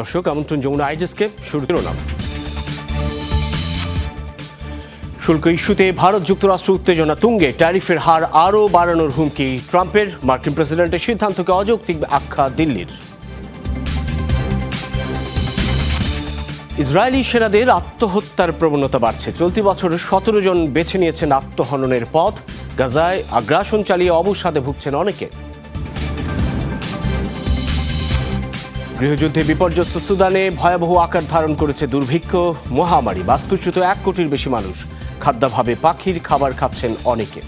দর্শক, আমন্ত্রণ যমুনা আইজেসকে শুরু নাম শুল্ক ইস্যুতে ভারত যুক্তরাষ্ট্র উত্তেজনা তুঙ্গে। ট্যারিফের হার আরও বাড়ানোর হুমকি ট্রাম্পের। মার্কিন প্রেসিডেন্টের সিদ্ধান্তকে অযৌক্তিক আখ্যা দিল্লির। ইসরায়েলি সেনাদের আত্মহত্যার প্রবণতা বাড়ছে। চলতি বছর সতেরো জন বেছে নিয়েছেন আত্মহননের পথ। গাজায় আগ্রাসন চালিয়ে অবসাদে ভুগছেন অনেকে। গৃহযুদ্ধে বিপর্যস্ত সুদানে ভয়াবহ আকার ধারণ করেছে দুর্ভিক্ষ, মহামারী, বাস্তুচ্যুত এক কোটির বেশি মানুষ। খাদ্যাভাবে পাখির খাবার খাচ্ছেন অনেকে।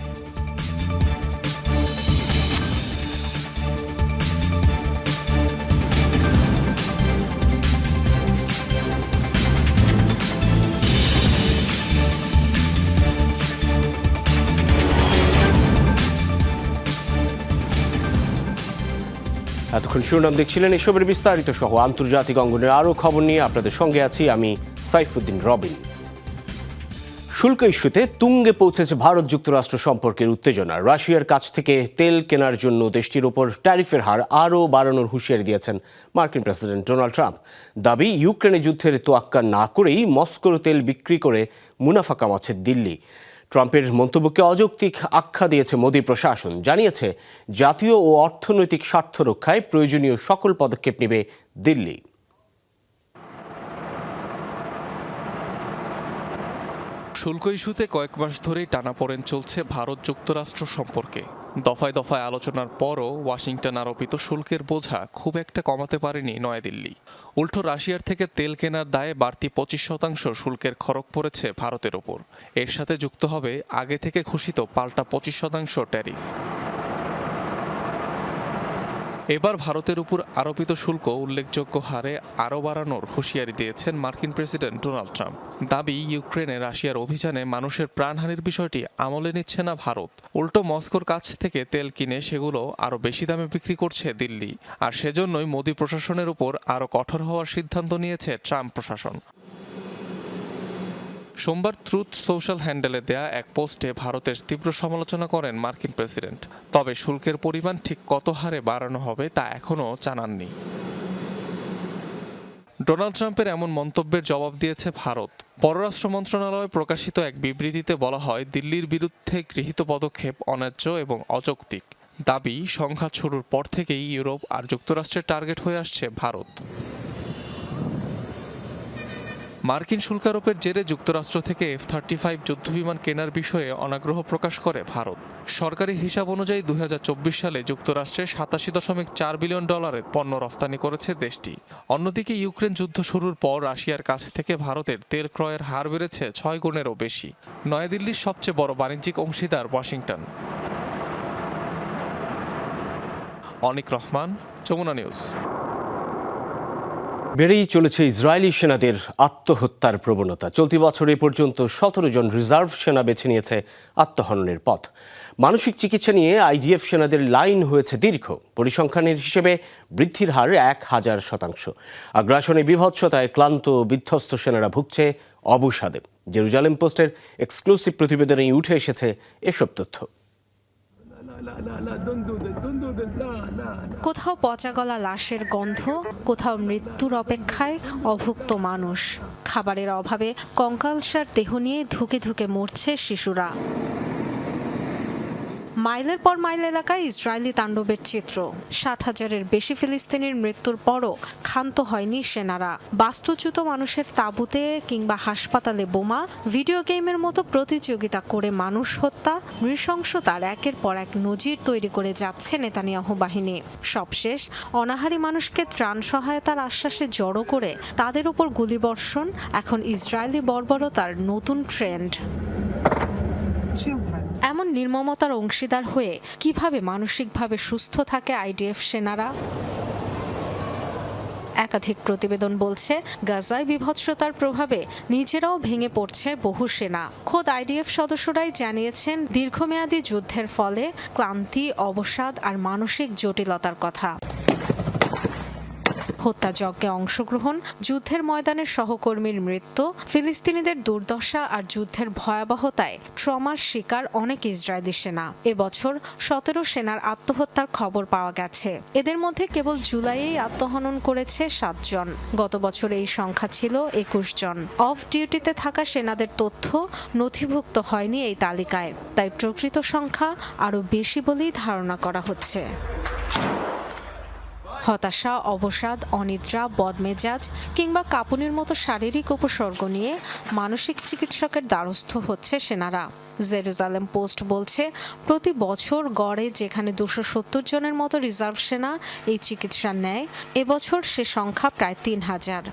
এতক্ষণ শিরোনাম দেখছিলেন এসবের বিস্তারিত সহ আন্তর্জাতিক অঙ্গনের আরও খবর নিয়ে আপনাদের সঙ্গে আছি আমি সাইফুদ্দিন রবিন। শুল্ক ইস্যুতে তুঙ্গে পৌঁছেছে ভারত যুক্তরাষ্ট্র সম্পর্কের উত্তেজনা। রাশিয়ার কাছ থেকে তেল কেনার জন্য দেশটির ওপর ট্যারিফের হার আরও বাড়ানোর হুঁশিয়ারি দিয়েছেন মার্কিন প্রেসিডেন্ট ডোনাল্ড ট্রাম্প। দাবি, ইউক্রেনে যুদ্ধের তোয়াক্কা না করেই মস্কোর তেল বিক্রি করে মুনাফা কামাচ্ছে দিল্লি। ট্রাম্পের মন্তব্যকে অযৌক্তিক আখ্যা দিয়েছে মোদী প্রশাসন। জানিয়েছে, জাতীয় ও অর্থনৈতিক স্বার্থ রক্ষায় প্রয়োজনীয় সকল পদক্ষেপ নেবে দিল্লি। শুল্ক ইস্যুতে কয়েক মাস ধরেই টানাপোড়েন চলছে ভারত যুক্তরাষ্ট্র সম্পর্কে। দফায় দফায় আলোচনার পরও ওয়াশিংটন আরোপিত শুল্কের বোঝা খুব একটা কমাতে পারেনি নয়াদিল্লি। উল্টো রাশিয়ার থেকে তেল কেনার দায়ে বাড়তি পঁচিশ শতাংশ শুল্কের খরক পড়েছে ভারতের ওপর। এর সাথে যুক্ত হবে আগে থেকে ঘোষিত পাল্টা পঁচিশ শতাংশ ট্যারিফ। এবার ভারতের উপর আরোপিত শুল্ক উল্লেখযোগ্য হারে আরও বাড়ানোর হুঁশিয়ারি দিয়েছেন মার্কিন প্রেসিডেন্ট ডোনাল্ড ট্রাম্প। দাবি, ইউক্রেনে রাশিয়ার অভিযানে মানুষের প্রাণহানির বিষয়টি আমলে নিচ্ছে না ভারত। উল্টো মস্কোর কাছ থেকে তেল কিনে সেগুলো আরও বেশি দামে বিক্রি করছে দিল্লি। আর সেজন্যই মোদী প্রশাসনের উপর আরও কঠোর হওয়ার সিদ্ধান্ত নিয়েছে ট্রাম্প প্রশাসন। সোমবার ট্রুথ সোশ্যাল হ্যান্ডেলে দেয়া এক পোস্টে ভারতের তীব্র সমালোচনা করেন মার্কিন প্রেসিডেন্ট। তবে শুল্কের পরিমাণ ঠিক কত হারে বাড়ানো হবে তা এখনও জানাননি ডোনাল্ড ট্রাম্পের এমন মন্তব্যের জবাব দিয়েছে ভারত। পররাষ্ট্র মন্ত্রণালয়ে প্রকাশিত এক বিবৃতিতে বলা হয়, দিল্লির বিরুদ্ধে গৃহীত পদক্ষেপ অন্যায্য এবং অযৌক্তিক। দাবি, সংঘাত শুরুর পর থেকেই ইউরোপ আর যুক্তরাষ্ট্রের টার্গেট হয়ে আসছে ভারত। মার্কিন শুল্কারোপের জেরে যুক্তরাষ্ট্র থেকে এফ থার্টি ফাইভ যুদ্ধবিমান কেনার বিষয়ে অনাগ্রহ প্রকাশ করে ভারত। সরকারি হিসাব অনুযায়ী দু হাজার চব্বিশ সালে যুক্তরাষ্ট্রে সাতাশি দশমিক চার বিলিয়ন ডলারের পণ্য রফতানি করেছে দেশটি। অন্যদিকে ইউক্রেন যুদ্ধ শুরুর পর রাশিয়ার কাছ থেকে ভারতের তেল ক্রয়ের হার বেড়েছে ছয় গুণেরও বেশি। নয়াদিল্লির সবচেয়ে বড় বাণিজ্যিক অংশীদার ওয়াশিংটন। অনিক রহমান, যমুনা নিউজ। বেড়েই চলেছে ইসরায়েলি সেনাদের আত্মহত্যার প্রবণতা। চলতি বছর এ পর্যন্ত সতেরো জন রিজার্ভ সেনা বেছে নিয়েছে আত্মহননের পথ। মানসিক চিকিৎসা নিয়ে আইডিএফ সেনাদের লাইন হয়েছে দীর্ঘ। পরিসংখ্যানের হিসেবে বৃদ্ধির হার এক হাজার শতাংশ। আগ্রাসনে বিভৎসতায় ক্লান্ত বিধ্বস্ত সেনারা ভুগছে অবসাদে। জেরুজালেম পোস্টের এক্সক্লুসিভ প্রতিবেদনেই উঠে এসেছে এসব তথ্য। কোথাও পচা গলা লাশের গন্ধ, কোথাও মৃত্যুর অপেক্ষায় অভুক্ত মানুষ। খাবারের অভাবে কঙ্কালসার দেহ নিয়ে ধুকে ধুকে মরছে শিশুরা। মাইলের পর মাইল এলাকায় ইসরায়েলি তাণ্ডবের চিত্র। ষাট হাজারের বেশি ফিলিস্তিনির মৃত্যুর পরও ক্ষান্ত হয়নি সেনারা। বাস্তুচ্যুত মানুষের তাঁবুতে কিংবা হাসপাতালে বোমা, ভিডিও গেমের মতো প্রতিযোগিতা করে মানুষ হত্যা, নৃশংসতার একের পর এক নজির তৈরি করে যাচ্ছে নেতানিয়াহু বাহিনী। সবশেষ, অনাহারী মানুষকে ত্রাণ সহায়তার আশ্বাসে জড়ো করে তাদের উপর গুলিবর্ষণ, এখন ইসরায়েলি বর্বরতার নতুন ট্রেন্ড। Children. এমন নির্মমতার অংশীদার হয়ে কীভাবে মানসিকভাবে সুস্থ থাকে আইডিএফ সেনারা? একাধিক প্রতিবেদন বলছে, গাজায় বিভৎসতার প্রভাবে নিজেরাও ভেঙে পড়ছে বহু সেনা। খোদ আইডিএফ সদস্যরাই জানিয়েছেন, দীর্ঘমেয়াদী যুদ্ধের ফলে ক্লান্তি, অবসাদ আর মানসিক জটিলতার কথা। হত্যাযজ্ঞে অংশগ্রহণ, যুদ্ধের ময়দানে সহকর্মীর মৃত্যু, ফিলিস্তিনিদের দুর্দশা আর যুদ্ধের ভয়াবহতায় ট্রমার শিকার অনেক ইসরায়েলি সেনা। এবছর সতেরো সেনার আত্মহত্যার খবর পাওয়া গেছে। এদের মধ্যে কেবল জুলাইয়েই আত্মহনন করেছে সাতজন। গত বছর এই সংখ্যা ছিল একুশ জন। অফ ডিউটিতে থাকা সেনাদের তথ্য নথিভুক্ত হয়নি এই তালিকায়। তাই প্রকৃত সংখ্যা আরও বেশি বলেই ধারণা করা হচ্ছে। হতাশা, অবসাদ, অনিদ্রা, বদমেজাজ কিংবা কাঁপুনির মতো শারীরিক উপসর্গ নিয়ে মানসিক চিকিৎসকের দ্বারস্থ হচ্ছে সেনারা। জেরুজালেম পোস্ট বলছে, প্রতি বছর গড়ে যেখানে দুশো সত্তর জনের মতো রিজার্ভ সেনা এই চিকিৎসা নেয়, এবছর সে সংখ্যা প্রায় তিন হাজার।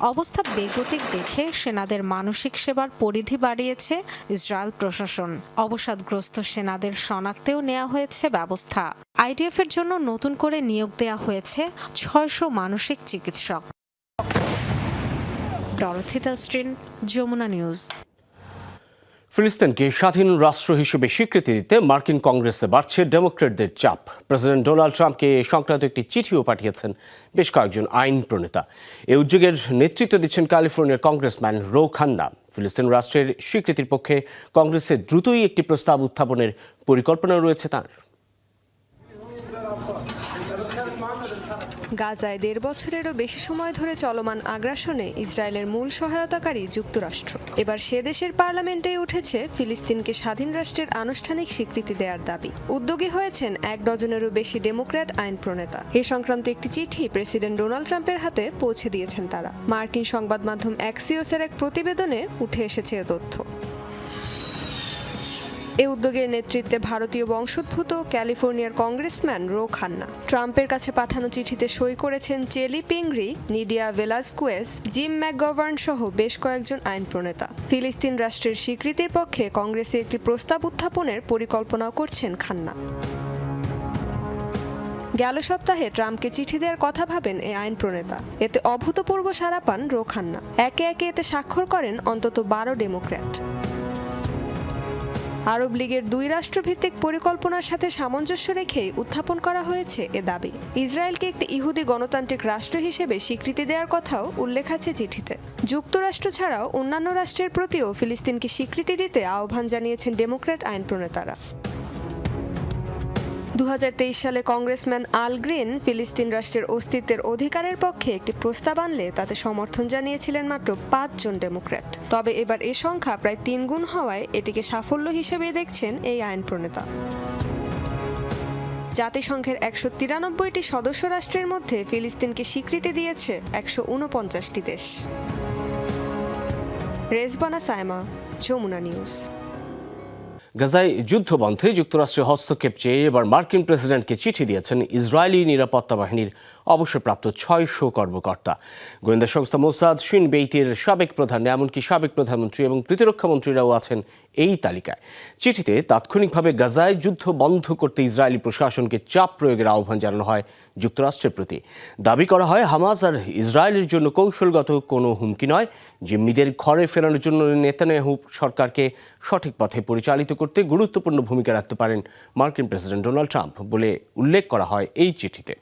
অবস্থা বেগতিক দেখে সেনাদের মানসিক সেবার পরিধি বাড়িয়েছে ইসরায়েল প্রশাসন। অবসাদগ্রস্ত সেনাদের শনাক্তেও নেওয়া হয়েছে ব্যবস্থা। আইডিএফ এর জন্য নতুন করে নিয়োগ দেওয়া হয়েছে ছয়শো মানসিক চিকিৎসক। ডরথিতা স্ট্রিন যমুনা নিউজ। ফিলিস্তিনকে স্বাধীন রাষ্ট্র হিসেবে স্বীকৃতি দিতে মার্কিন কংগ্রেসে বাড়ছে ডেমোক্রেটদের চাপ। প্রেসিডেন্ট ডোনাল্ড ট্রাম্পকে এ সংক্রান্ত একটি চিঠিও পাঠিয়েছেন বেশ কয়েকজন আইন প্রণেতা। এ উদ্যোগের নেতৃত্ব দিচ্ছেন ক্যালিফোর্নিয়ার কংগ্রেসম্যান রো খান্না। ফিলিস্তিন রাষ্ট্রের স্বীকৃতির পক্ষে কংগ্রেসের দ্রুতই একটি প্রস্তাব উত্থাপনের পরিকল্পনা রয়েছে তাঁর। গাজায় দেড় বছরেরও বেশি সময় ধরে চলমান আগ্রাসনে ইসরায়েলের মূল সহায়তাকারী যুক্তরাষ্ট্র। এবার সে দেশের পার্লামেন্টে উঠেছে ফিলিস্তিনকে স্বাধীন রাষ্ট্রের আনুষ্ঠানিক স্বীকৃতি দেওয়ার দাবি। উদ্যোগী হয়েছেন এক ডজনেরও বেশি ডেমোক্র্যাট আইন প্রণেতা এ সংক্রান্ত একটি চিঠি প্রেসিডেন্ট ডোনাল্ড ট্রাম্পের হাতে পৌঁছে দিয়েছেন তারা। মার্কিন সংবাদ মাধ্যম অ্যাক্সিওসের এক প্রতিবেদনে উঠে এসেছে এ তথ্য। এ উদ্যোগের নেতৃত্বে ভারতীয় বংশোদ্ভূত ক্যালিফোর্নিয়ার কংগ্রেসম্যান রো খান্না ট্রাম্পের কাছে পাঠানো চিঠিতে সই করেছেন চেলি পিংরি, নিডিয়া ভেলাসকুয়েস, জিম ম্যাকগভার্ন সহ বেশ কয়েকজন আইন প্রণেতা। ফিলিস্তিন রাষ্ট্রের স্বীকৃতির পক্ষে কংগ্রেসে একটি প্রস্তাব উত্থাপনের পরিকল্পনাও করছেন খান্না। গেল সপ্তাহে ট্রাম্পকে চিঠি দেওয়ার কথা ভাবেন এই আইন প্রণেতা। এতে অভূতপূর্ব সাড়া পান রো খান্না একে একে এতে স্বাক্ষর করেন অন্তত বারো ডেমোক্র্যাট। আরব লীগের দুই রাষ্ট্রভিত্তিক পরিকল্পনার সাথে সামঞ্জস্য রেখে উত্থাপন করা হয়েছে এ দাবি। ইসরায়েলকে একটি ইহুদি গণতান্ত্রিক রাষ্ট্র হিসেবে স্বীকৃতি দেওয়ার কথাও উল্লেখ আছে চিঠিতে। যুক্তরাষ্ট্র ছাড়াও অন্যান্য রাষ্ট্রের প্রতিও ফিলিস্তিনকে স্বীকৃতি দিতে আহ্বান জানিয়েছেন ডেমোক্র্যাট আইন প্রণেতারা। দু হাজার তেইশ সালে কংগ্রেসম্যান আল গ্রিন ফিলিস্তিন রাষ্ট্রের অস্তিত্বের অধিকারের পক্ষে একটি প্রস্তাব আনলে তাতে সমর্থন জানিয়েছিলেন মাত্র পাঁচজন ডেমোক্র্যাট। তবে এবার এ সংখ্যা প্রায় তিন গুণ হওয়ায় এটিকে সাফল্য হিসেবে দেখছেন এই আইন প্রণেতা। জাতিসংঘের একশো তিরানব্বইটি সদস্য রাষ্ট্রের মধ্যে ফিলিস্তিনকে স্বীকৃতি দিয়েছে একশো উনপঞ্চাশটি দেশ। রেজবানা সায়মা যমুনা নিউজ। গাজায় যুদ্ধ বন্ধে যুক্তরাষ্ট্রের হস্তক্ষেপ চেয়ে এবার মার্কিন প্রেসিডেন্টকে চিঠি দিয়েছেন ইসরায়েলি নিরাপত্তা বাহিনীর অবসরপ্রাপ্ত ছয়শো কর্মকর্তা। গোয়েন্দা সংস্থা মোসাদ শিন বেইতের সাবেক প্রধান, এমনকি সাবেক প্রধানমন্ত্রী এবং প্রতিরক্ষা মন্ত্রীরাও আছেন এই তালিকায়। চিঠিতে তাৎক্ষণিকভাবে গাজায় যুদ্ধ বন্ধ করতে ইসরায়েলি প্রশাসনকে চাপ প্রয়োগের আহ্বান জানানো হয় যুক্তরাষ্ট্রের প্রতি। দাবি করা হয়, হামাস আর ইসরায়েলের জন্য কৌশলগত কোনো হুমকি নয়। জিম্মিদের ঘরে ফেরানোর জন্য নেতানিয়াহু সরকারকে সঠিক পথে পরিচালিত করতে গুরুত্বপূর্ণ ভূমিকা রাখতে পারেন মার্কিন প্রেসিডেন্ট ডোনাল্ড ট্রাম্প বলে উল্লেখ করা হয় এই চিঠিতে।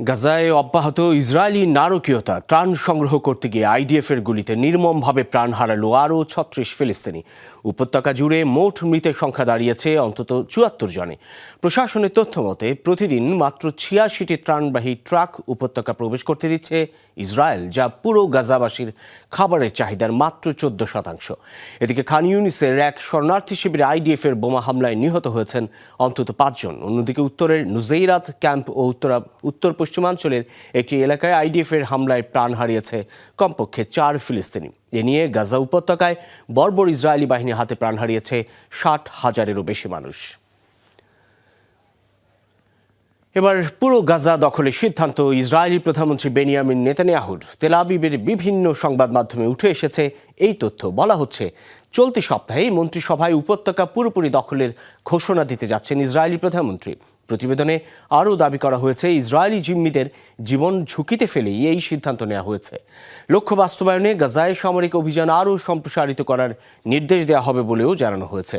গাজায় অব্যাহত ইসরায়েলি নারকীয়তা ত্রাণ সংগ্রহ করতে গিয়ে আইডিএফ এর গুলিতে নির্মমভাবে প্রাণ হারালো আরও ছত্রিশ ফিলিস্তিনি। উপত্যকা জুড়ে মোট মৃতের সংখ্যা দাঁড়িয়েছে অন্তত চুয়াত্তর জনে। প্রশাসনের তথ্য মতে, প্রতিদিন মাত্র ছিয়াশিটি ত্রাণবাহী ট্রাক উপত্যকা প্রবেশ করতে দিচ্ছে ইসরায়েল, যা পুরো গাজাবাসীর খাবারের চাহিদার মাত্র চোদ্দ শতাংশ। এদিকে খান ইউনিসের এক শরণার্থী শিবিরে আইডিএফ এর বোমা হামলায় নিহত হয়েছেন অন্তত পাঁচজন অন্যদিকে উত্তরের নুজেইরাত ক্যাম্প ও উত্তরা, উত্তর পশ্চিমাঞ্চলের একটি এলাকায় আইডিএফ এর হামলায় প্রাণ হারিয়েছে কমপক্ষে চার ফিলিস্তিনি। এ নিয়ে গাজা উপত্যকায় বর্বর ইসরায়েলি বাহিনীর হাতে প্রাণ হারিয়েছে ষাট হাজারেরও বেশি মানুষ। এবার পুরো গাজা দখলের সিদ্ধান্ত, ইসরায়েলি প্রধানমন্ত্রী বেনিয়ামিন নেতানিয়াহুর। তেলাবিবের বিভিন্ন সংবাদ মাধ্যমে উঠে এসেছে এই তথ্য। বলা হচ্ছে, চলতি সপ্তাহেই মন্ত্রিসভায় উপত্যকা পুরোপুরি দখলের ঘোষণা দিতে যাচ্ছেন ইসরায়েলি প্রধানমন্ত্রী। প্রতিবেদনে আরও দাবি করা হয়েছে, ইসরায়েলি জিম্মিদের জীবন ঝুঁকিতে ফেলেই এই সিদ্ধান্ত নেওয়া হয়েছে। লক্ষ্য বাস্তবায়নে গাজায় সামরিক অভিযান আরও সম্প্রসারিত করার নির্দেশ দেওয়া হবে বলেও জানানো হয়েছে।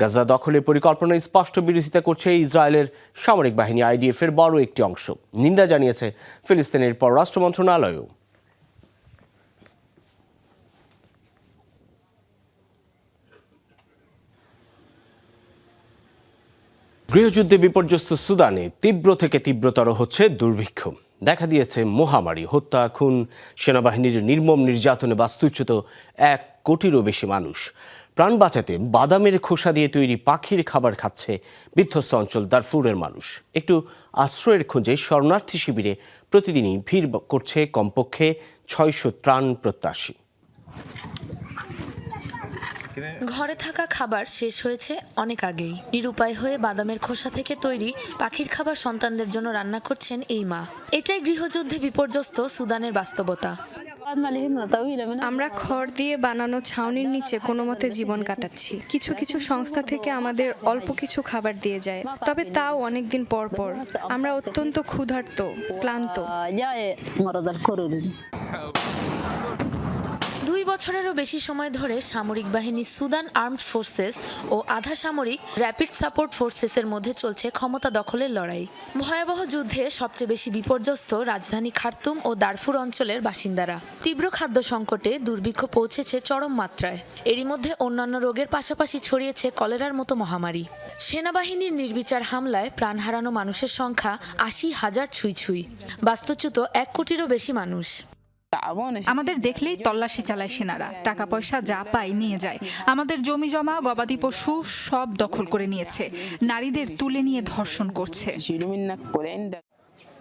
গাজা দখলের পরিকল্পনায় স্পষ্ট বিরোধিতা করছে ইসরায়েলের সামরিক বাহিনী, আইডিএফের বড় একটি অংশ। নিন্দা জানিয়েছে ফিলিস্তিনের পররাষ্ট্র মন্ত্রণালয়ও। গৃহযুদ্ধে বিপর্যস্ত সুদানে তীব্র থেকে তীব্রতর হচ্ছে দুর্ভিক্ষ। দেখা দিয়েছে মহামারী, হত্যা, খুন, সেনাবাহিনীর নির্মম নির্যাতনে বাস্তুচ্যুত এক কোটিরও বেশি মানুষ। প্রাণ বাঁচাতে বাদামের খোসা দিয়ে তৈরি পাখির খাবার খাচ্ছে বিধ্বস্ত অঞ্চল দারফুরের মানুষ। একটু আশ্রয়ের খোঁজে শরণার্থী শিবিরে প্রতিদিনই ভিড় করছে কমপক্ষে ছয়শো ত্রাণ প্রত্যাশী। ঘরে থাকা খাবার শেষ হয়েছে অনেক আগেই। নিরুপায় হয়ে বাদামের খোসা থেকে তৈরি পাখির খাবার সন্তানদের জন্য রান্না করছেন এই মা। এটাই গৃহযুদ্ধে বিপর্যস্ত সুদানের বাস্তবতা। আমরা খড় দিয়ে বানানো ছাউনির নিচে কোনো মতে জীবন কাটাচ্ছি। কিছু কিছু সংস্থা থেকে আমাদের অল্প কিছু খাবার দিয়ে যায় তবে তাও অনেকদিন পর পর। আমরা অত্যন্ত ক্ষুধার্ত ক্লান্ত। বছরেরও বেশি সময় ধরে সামরিক বাহিনী সুদান আর্মড ফোর্সেস ও আধা সামরিক র্যাপিড সাপোর্ট ফোর্সেসের মধ্যে চলছে ক্ষমতা দখলের লড়াই। ভয়াবহ যুদ্ধে সবচেয়ে বেশি বিপর্যস্ত রাজধানী খার্তুম ও দারফুর অঞ্চলের বাসিন্দারা। তীব্র খাদ্য সংকটে দুর্ভিক্ষ পৌঁছেছে চরম মাত্রায়। এরই মধ্যে অন্যান্য রোগের পাশাপাশি ছড়িয়েছে কলেরার মতো মহামারী। সেনাবাহিনীর নির্বিচার হামলায় প্রাণ হারানো মানুষের সংখ্যা আশি হাজার ছুঁই ছুঁই। বাস্তুচ্যুত এক কোটিরও বেশি মানুষ। আমাদের দেখলেই তল্লাশি চালায় সেনারা। টাকা পয়সা যা পায় নিয়ে যায়। আমাদের জমি জমা গবাদি পশু সব দখল করে নিয়েছে। নারীদের তুলে নিয়ে ধর্ষণ করছে।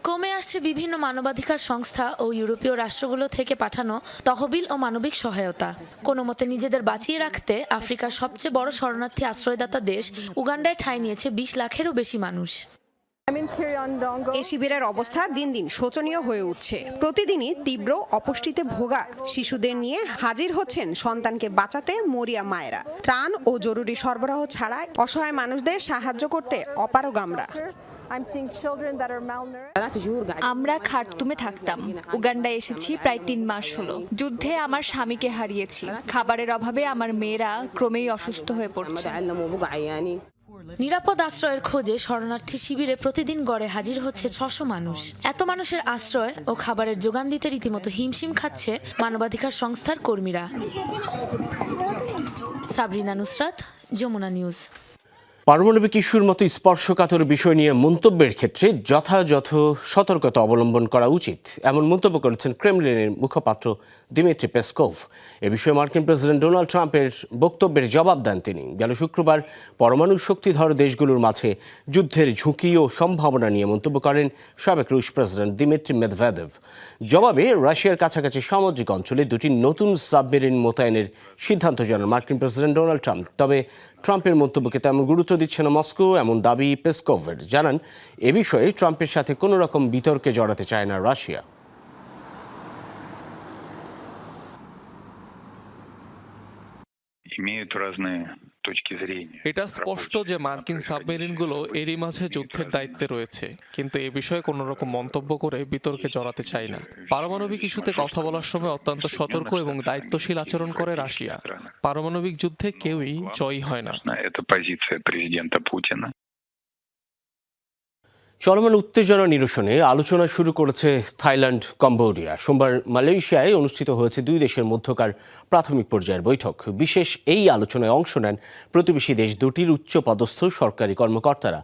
কমে আসছে বিভিন্ন মানবাধিকার সংস্থা ও ইউরোপীয় রাষ্ট্রগুলো থেকে পাঠানো তহবিল ও মানবিক সহায়তা। কোনো মতে নিজেদের বাঁচিয়ে রাখতে আফ্রিকার সবচেয়ে বড় শরণার্থী আশ্রয়দাতা দেশ উগান্ডায় ঠাঁই নিয়েছে বিশ লাখেরও বেশি মানুষ। এ শিবিরের অবস্থা দিন দিন শোচনীয় হয়ে উঠছে। প্রতিদিনই তীব্র অপুষ্টিতে ভোগা শিশুদের নিয়ে হাজির হচ্ছেন সন্তানকে বাঁচাতে মরিয়া মায়েরা। ত্রাণ ও জরুরি সরবরাহ ছাড়া অসহায় মানুষদের সাহায্য করতে অপারগ আমরা। আমরা খার্তুমে থাকতাম। উগান্ডায় এসেছি প্রায় তিন মাস হলো। যুদ্ধে আমার স্বামীকে হারিয়েছি। খাবারের অভাবে আমার মেয়েরা ক্রমেই অসুস্থ হয়ে পড়ছে। নিরাপদ আশ্রয়ের খোঁজে শরণার্থী শিবিরে প্রতিদিন গড়ে হাজির হচ্ছে ছশো মানুষ। এত মানুষের আশ্রয় ও খাবারের যোগান দিতে রীতিমতো হিমশিম খাচ্ছে মানবাধিকার সংস্থার কর্মীরা। সাবরিনা নুসরাত, যমুনা নিউজ। পারমাণবিক ইস্যুর মতো স্পর্শকাতর বিষয় নিয়ে মন্তব্যের ক্ষেত্রে যথাযথ সতর্কতা অবলম্বন করা উচিত, এমন মন্তব্য করেছেন ক্রেমলিনের মুখপাত্র দিমিত্রি পেসকোভ। এ বিষয়ে মার্কিন প্রেসিডেন্ট ডোনাল্ড ট্রাম্পের বক্তব্যের জবাব দেন তিনি। গেল শুক্রবার পরমাণু শক্তিধর দেশগুলোর মাঝে যুদ্ধের ঝুঁকি ও সম্ভাবনা নিয়ে মন্তব্য করেন সাবেক রুশ প্রেসিডেন্ট দিমিত্রি মেদভেদেভ। জবাবে রাশিয়ার কাছাকাছি সামুদ্রিক অঞ্চলে দুটি নতুন সাবমেরিন মোতায়েনের সিদ্ধান্ত জানান মার্কিন প্রেসিডেন্ট ডোনাল্ড ট্রাম্প। তবে ট্রাম্পের মন্তব্যকে তেমন গুরুত্ব দিচ্ছে না মস্কো এমন দাবি পেসকোভের জানান এ বিষয়ে ট্রাম্পের সাথে কোনো রকম বিতর্কে জড়াতে চায় না রাশিয়া имеют разные точки зрения. এটা স্পষ্ট যে মার্কিন সাবমেরিনগুলো এরই মাঝে যুদ্ধের দায়িত্বে রয়েছে কিন্তু এ বিষয়ে কোনো রকম মন্তব্য করে বিতর্কে জড়াতে চায় না। পারমাণবিক ইস্যুতে কথা বলার সময় অত্যন্ত সতর্ক এবং দায়িত্বশীল আচরণ করে রাশিয়া। পারমাণবিক যুদ্ধে কেউই জয়ী হয় না। চলমান উত্তেজনা নিরসনে আলোচনা শুরু করেছে থাইল্যান্ড, কম্বোডিয়া। সোমবার মালয়েশিয়ায় অনুষ্ঠিত হয়েছে দুই দেশের মধ্যকার প্রাথমিক পর্যায়ের বৈঠক। বিশেষ এই আলোচনায় অংশ নেন প্রতিবেশী দেশ দুটির উচ্চ পদস্থ সরকারি কর্মকর্তারা।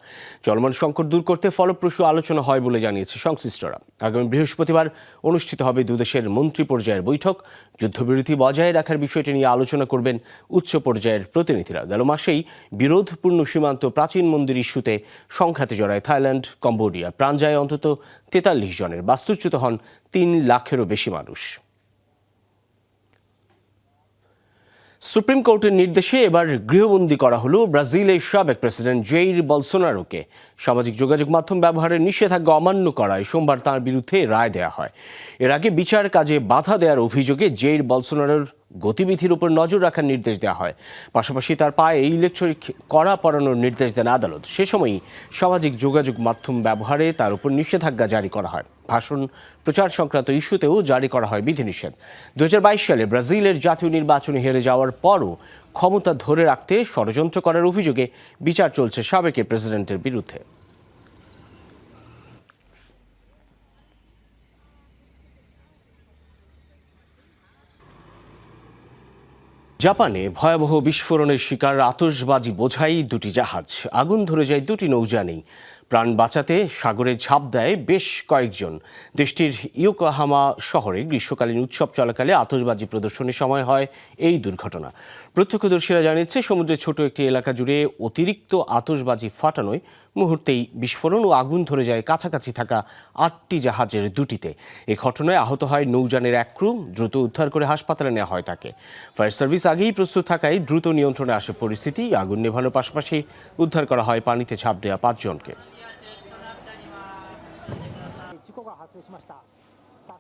চলমান সংকট দূর করতে ফলপ্রসূ আলোচনা হয় বলে জানিয়েছে সংশ্লিষ্টরা। আগামী বৃহস্পতিবার অনুষ্ঠিত হবে দুদেশের মন্ত্রী পর্যায়ের বৈঠক। যুদ্ধবিরতি বজায় রাখার বিষয়টি নিয়ে আলোচনা করবেন উচ্চ পর্যায়ের প্রতিনিধিরা। গেল মাসেই বিরোধপূর্ণ সীমান্ত প্রাচীন মন্দির ইস্যুতে সংঘাতে জড়ায় থাইল্যান্ড, কম্বোডিয়া। প্রাণ যায় অন্তত তেতাল্লিশ জনের। বাস্তুচ্যুত হন তিন লাখেরও বেশি মানুষ। সুপ্রিম কোর্টের নির্দেশে এবার গৃহবন্দী করা হলো ব্রাজিলের সাবেক প্রেসিডেন্ট জেইর বলসোনারোকে। সামাজিক যোগাযোগ মাধ্যম ব্যবহারের নিষেধাজ্ঞা অমান্য করায় সোমবার তার বিরুদ্ধে রায় দেয়া হয়। এর আগে বিচার কাজে বাধা দেওয়ার অভিযোগে জেইর বলসোনারোর গতিবিধির উপর নজর রাখার নির্দেশ দেওয়া হয়। পাশাপাশি তার পায়ে ইলেকট্রিক কড়া পড়ানোর নির্দেশ দেন আদালত। সে সময়ই সামাজিক যোগাযোগ মাধ্যম ব্যবহারে তার উপর নিষেধাজ্ঞা জারি করা হয়। ভাষণ প্রচার সংক্রান্ত ইস্যুতেও জারি করা হয় বিধিনিষেধ। দু হাজার বাইশ সালে ব্রাজিলের জাতীয় নির্বাচনে হেরে যাওয়ার পরও ক্ষমতা ধরে রাখতে ষড়যন্ত্র করার অভিযোগে বিচার চলছে সাবেকের প্রেসিডেন্টের বিরুদ্ধে। জাপানে ভয়াবহ বিস্ফোরণের শিকার আতশবাজি বোঝাই দুটি জাহাজ। আগুন ধরে যায় দুটি নৌযানেই। প্রাণ বাঁচাতে সাগরে ঝাঁপ দেয় বেশ কয়েকজন। দেশটির ইয়োকোহামা শহরে গ্রীষ্মকালীন উৎসব চলাকালে আতশবাজি প্রদর্শনের সময় হয় এই দুর্ঘটনা। প্রত্যক্ষদর্শীরা জানিয়েছে, সমুদ্রের ছোট একটি এলাকা জুড়ে অতিরিক্ত আতশবাজি ফাটানোয় মুহূর্তেই বিস্ফোরণ ও আগুন ধরে যায় কাছাকাছি থাকা আটটি জাহাজের দুটিতে। এ ঘটনায় আহত হয় নৌযানের এক ক্রু, দ্রুত উদ্ধার করে হাসপাতালে নেওয়া হয় তাকে। ফায়ার সার্ভিস আগেই প্রস্তুত থাকায় দ্রুত নিয়ন্ত্রণে আসে পরিস্থিতি। আগুন নেভানোর পাশাপাশি উদ্ধার করা হয় পানিতে ঝাঁপ দেওয়া পাঁচজনকে।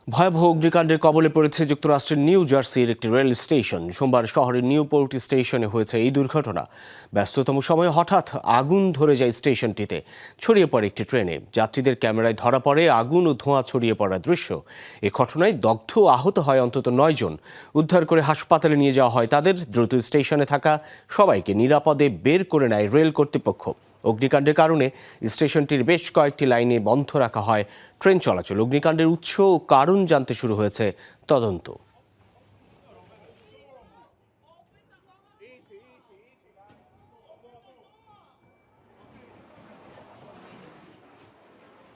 ভয়াবহ অগ্নিকাণ্ডের কবলে পড়েছে যুক্তরাষ্ট্রের নিউ জার্সির একটি রেল স্টেশন। সোমবার শহরের নিউ নিউপোর্ট স্টেশনে হয়েছে এই দুর্ঘটনা। ব্যস্ততম সময়ে হঠাৎ আগুন ধরে যায় স্টেশনটিতে। ছড়িয়ে পড়ে একটি ট্রেনে। যাত্রীদের ক্যামেরায় ধরা পড়ে, আগুন ও ধোঁয়া ছড়িয়ে পড়ার দৃশ্য। এ ঘটনায় দগ্ধ আহত হয় অন্তত নয় জন। উদ্ধার করে হাসপাতালে নিয়ে যাওয়া হয় তাদের। দ্রুত স্টেশনে থাকা সবাইকে নিরাপদে বের করে নেয় রেল কর্তৃপক্ষ। অগ্নিকাণ্ডের কারণে স্টেশনটির বেশ কয়েকটি লাইনে বন্ধ রাখা হয় ট্রেন চলাচল, অগ্নিকাণ্ডের উৎস ও কারণ জানতে শুরু হয়েছে তদন্ত।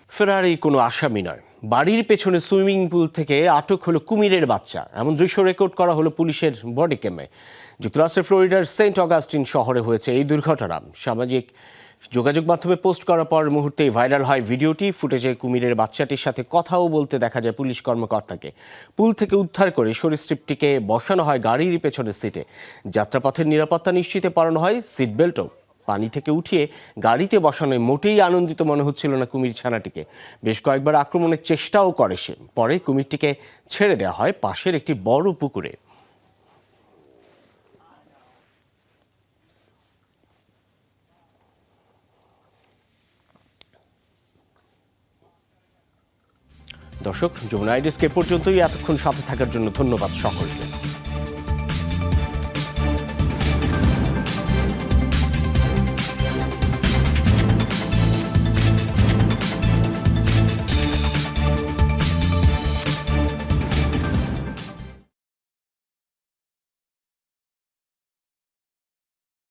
ফেরারি কোনো আসামি নয়। বাড়ির পেছনে সুইমিং পুল থেকে আটক হলো কুমিরের বাচ্চা। এমন দৃশ্য রেকর্ড করা হলো পুলিশের বডি ক্যামে। যুক্তরাষ্ট্রের ফ্লোরিডার সেন্ট অগাস্টিন শহরে হয়েছে এই দুর্ঘটনা। সামাজিক যোগাযোগ মাধ্যমে পোস্ট করার পর মুহূর্তেই ভাইরাল হয় ভিডিওটি, ফুটেজে কুমিরের বাচ্চাটির সাথে কথাও বলতে দেখা যায় পুলিশ কর্মকর্তাকে। পুল থেকে উদ্ধার করে সরীসৃপটিকে বসানো হয় গাড়ির পেছনের সিটে। যাত্রাপথের নিরাপত্তা নিশ্চিতে পরানো হয় সিট বেল্টও। পানি থেকে উঠিয়ে গাড়িতে বসানোয় মোটেই আনন্দিত মনে হচ্ছিল না কুমির ছানাটিকে। বেশ কয়েকবার আক্রমণের চেষ্টাও করে সে। পরে কুমিরটিকে ছেড়ে দেওয়া হয় পাশের একটি বড় পুকুরে। দর্শক যমুনা আইডিসকে পর্যন্তই। এতক্ষণ সাথে থাকার জন্য ধন্যবাদ সকলকে।